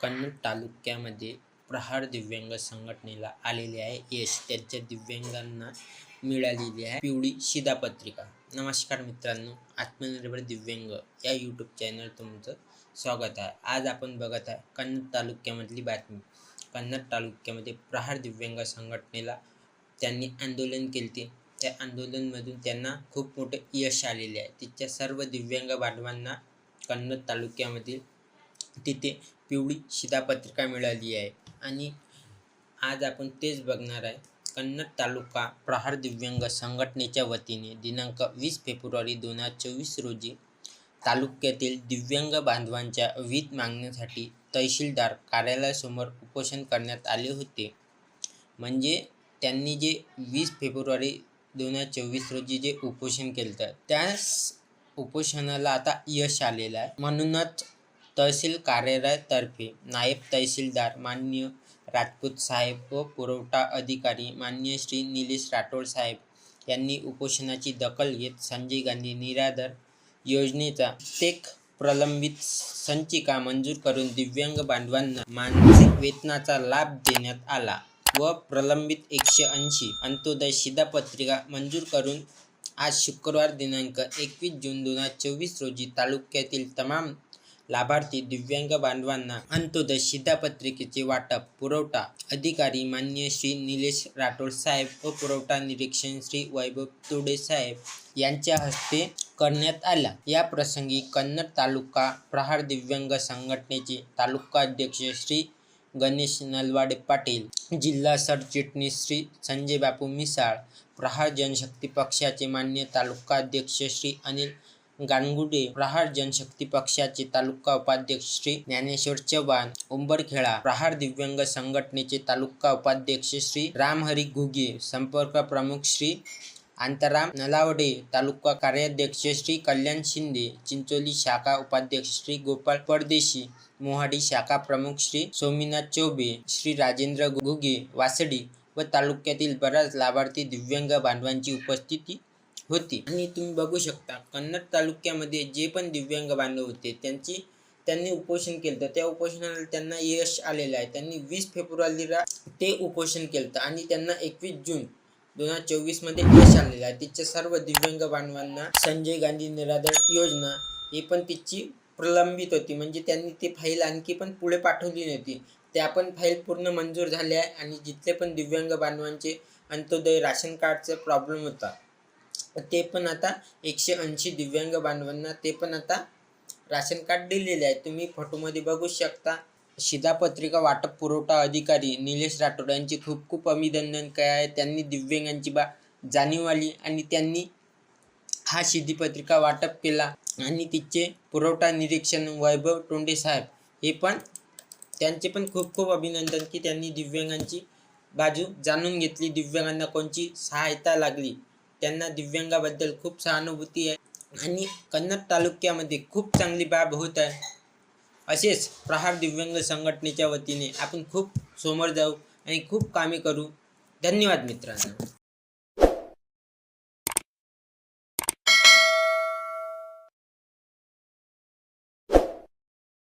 कन्नड तालुक्यामध्ये प्रहार दिव्यांग संघटनेला आलेले आहे. यश त्यांच्या दिव्यांगांना मिळालेली आहे. पिवळी शिधापत्रिका नमस्कार मित्रांनो आत्मनिर्भर दिव्यांग या यूट्यूब चॅनल तुमचं स्वागत आहे. आज आपण बघत आहे कन्नड तालुक्यामधली बातमी. कन्नड तालुक्यामध्ये प्रहार दिव्यांग संघटनेला त्यांनी आंदोलन केले त्या आंदोलनमधून त्यांना खूप मोठे यश आलेले आहे. तिथच्या सर्व दिव्यांग बांधवांना कन्नड तालुक्यामधील तिथे पिवळी शिधापत्रिका मिळाली आहे. आणि आज आपण तेच बघणार आहे. कन्नड तालुका प्रहार दिव्यांग संघटनेच्या वतीने दिनांक वीस फेब्रुवारी दोन हजार चोवीस रोजी तालुक्यातील दिव्यांग बांधवांच्या विविध मागण्यासाठी तहसीलदार कार्यालयासमोर उपोषण करण्यात आले होते. म्हणजे त्यांनी जे वीस फेब्रुवारी दोन हजार चोवीस रोजी जे उपोषण केलं होतं त्याच उपोषणाला आता यश आलेलं आहे. म्हणूनच तहसील कार्यालयातर्फे नायब तहसीलदार माननीय राजपूत साहेब व पुरवठा अधिकारी माननीय श्री निलेश राठोड साहेब यांनी उपोषणाची दखल घेत संजय गांधी निराधार योजनेचा प्रत्येक प्रलंबित संचिका मंजूर करून दिव्यांग बांधवांना मानसिक वेतनाचा लाभ देण्यात आला व प्रलंबित एकशे ऐंशी अंत्योदय शिधापत्रिका मंजूर करून आज शुक्रवार दिनांक एकवीस जून दोन हजार चोवीस रोजी तालुक्यातील तमाम लाभार्थी दिव्यांग बांधवांना अंत्योदय शिधापत्रिकेचे वाटप पुरवठा अधिकारी मान्य श्री निलेश राठोड साहेब व पुरवठा निरीक्षण श्री वैभव तोडे साहेब यांच्या हस्ते करण्यात आला. या प्रसंगी कन्नड तालुका प्रहार दिव्यांग संघटनेचे तालुका अध्यक्ष श्री गणेश नलवाडे पाटील जिल्हा सरचिटणीस श्री संजय बापू मिसाळ प्रहार जनशक्ती पक्षाचे मान्य तालुका अध्यक्ष श्री अनिल गानगुडे प्रहार जनशक्ती पक्षाचे तालुका उपाध्यक्ष श्री ज्ञानेश्वर चव्हाण उंबरखेडा प्रहार दिव्यांग संघटनेचे तालुका उपाध्यक्ष श्री रामहरी घुगे संपर्क प्रमुख श्री आंताराम नलावडे तालुका कार्याध्यक्ष श्री कल्याण शिंदे चिंचोली शाखा उपाध्यक्ष श्री गोपाळ परदेशी मोहाडी शाखा प्रमुख श्री सोमीनाथ चौबे श्री राजेंद्र घुगे वासडी व तालुक्यातील बऱ्याच लाभार्थी दिव्यांग बांधवांची उपस्थिती होती. आणि तुम्ही बघू शकता कन्नड तालुक्यामध्ये जे पण दिव्यांग बांधव होते त्यांची त्यांनी उपोषण केलं त्या उपोषणाला त्यांना यश आलेलं आहे. त्यांनी वीस फेब्रुवारीला ते उपोषण केलं आणि त्यांना एकवीस जून दोन हजार चोवीसमध्ये यश आलेलं आहे. तिच्या सर्व दिव्यांग बांधवांना संजय गांधी निराधार योजना ही पण तिची प्रलंबित होती. म्हणजे त्यांनी ती फाईल आणखी पण पुढे पाठवली नव्हती त्या पण फाईल पूर्ण मंजूर झाल्या आहे आणि जिथले पण दिव्यांग बांधवांचे अंत्योदय राशन कार्डचा प्रॉब्लेम होता. ते पण आता एकशे ऐंशी दिव्यांग बांधवांना ते पण आता राशन कार्ड दिलेले आहे. तुम्ही फोटोमध्ये बघू शकता. शिधापत्रिका वाटप पुरवठा अधिकारी निलेश राठोड यांचे खूप खूप अभिनंदन. काय आहे? त्यांनी दिव्यांगांची बा जाणीव आली आणि त्यांनी हा शिधीपत्रिका वाटप केला आणि तिचे पुरवठा निरीक्षण वैभव टोंडे साहेब हे पण त्यांचे पण खूप खूप अभिनंदन की त्यांनी दिव्यांगांची बाजू जाणून घेतली. दिव्यांगांना कोणची सहायता लागली. त्यांना दिव्यांगाबद्दल खूप सहानुभूती आहे आणि कन्नड तालुक्यामध्ये खूप चांगली बाब होत आहे. असेच प्रहार दिव्यांग संघटनेच्या वतीने आपण खूप समोर जाऊ आणि खूप कामे करू. धन्यवाद मित्रांनो.